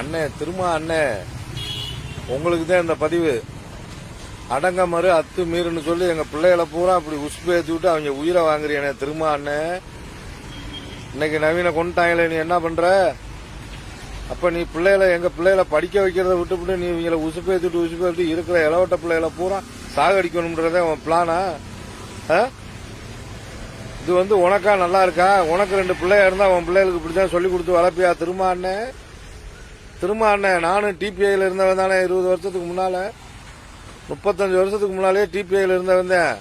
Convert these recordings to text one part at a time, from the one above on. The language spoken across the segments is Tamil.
அண்ணே திரும்ப அண்ணே உங்களுக்கு தான் இந்த பதிவு. அடங்க மறு அத்து மீறுன்னு சொல்லி எங்க பிள்ளைகளை பூரா அப்படி உசுப்பு ஏத்தி விட்டு அவங்க உயிரை வாங்குறீனே திரும்ப அண்ணே. இன்னைக்கு நவீன கொண்டுட்டாங்களே நீ என்ன பண்ற? அப்ப நீ பிள்ளைகளை எங்க பிள்ளைகளை படிக்க வைக்கிறத விட்டுவிட்டு நீ இவங்களை உசுப்பு ஏத்திட்டு உசுப்பு ஏத்தி இருக்கிற இளவட்ட பிள்ளைகளை பூரா சாகடிக்கணும்ன்றதே உன் பிளானா? இது வந்து உனக்கா நல்லா இருக்கா? உனக்கு ரெண்டு பிள்ளையா இருந்தா உன் பிள்ளைகளுக்கு இப்படிதான் சொல்லி கொடுத்து வளர்ப்பியா திரும்ப அண்ணன் திரும்ப அண்ணன் நானும் டிபிஐயில் இருந்தவன் தானே இருபது வருஷத்துக்கு முன்னால். முப்பத்தஞ்சு வருஷத்துக்கு முன்னாலே டிபிஐயில் இருந்தவன் தான்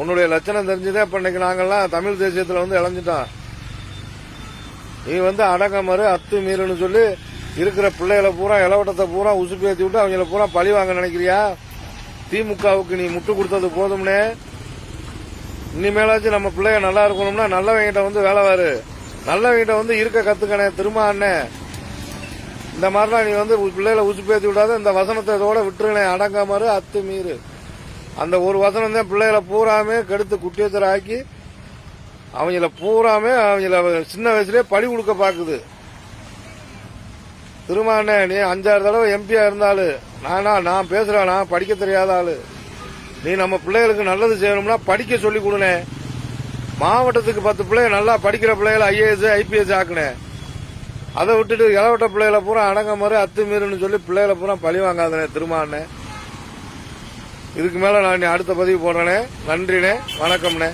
உன்னுடைய லட்சணம் தெரிஞ்சுதான் இப்போ இன்னைக்கு நாங்கள்லாம் தமிழ் தேசியத்தில் வந்து இழஞ்சிட்டோம் நீ வந்து அடங்கமறு அத்து மீறுன்னு சொல்லி இருக்கிற பிள்ளைகளை பூரா இளவட்டத்தை பூரா உசுப்பி ஏற்றி விட்டு அவங்கள பூரா பழி வாங்க நினைக்கிறியா? திமுகவுக்கு நீ முட்டு கொடுத்தது போதும்னே. இனிமேலாச்சும் நம்ம பிள்ளைங்க நல்லா இருக்கணும்னா நல்லவங்கிட்ட வந்து வேலை வாரு. நல்லவங்கிட்ட வந்து இருக்க கத்துக்கணே திரும்ப அண்ணே. இந்த மாதிரிலாம் நீ வந்து பிள்ளைகள பிள்ளைகளை உச்சு பேத்தி விடாத இந்த வசனத்தை இதோட விட்டுருனே அடங்காமறு அத்து மீறு அந்த ஒரு வசனம் தான் பிள்ளைகளை பூராமே கெடுத்து குட்டியத்தர ஆக்கி அவங்கள பூராமே அவங்கள சின்ன வயசுலேயே பழி கொடுக்க பார்க்குது திரும்ப நீ அஞ்சாறு தடவை எம்பியா இருந்தாலும் நானா நான் பேசுறேன் நான் படிக்க தெரியாத ஆளு. நீ நம்ம பிள்ளைகளுக்கு நல்லது செய்யணும்னா படிக்க சொல்லி கொடுனே. மாவட்டத்துக்கு பத்து பிள்ளைங்க நல்லா படிக்கிற பிள்ளைகளை ஐஏஎஸ் ஐபிஎஸ் ஆக்குனே. அதை விட்டுட்டு இளவட்ட பிள்ளைகளை பூரா அடங்க மாதிரி அத்து மீறுன்னு சொல்லி பிள்ளைகளை பூரா பழி வாங்காதனே திருமானே இதுக்கு மேல நான் அடுத்த பதிவு போடுறேனே. நன்றிண்ணே. வணக்கம்ண்ணே.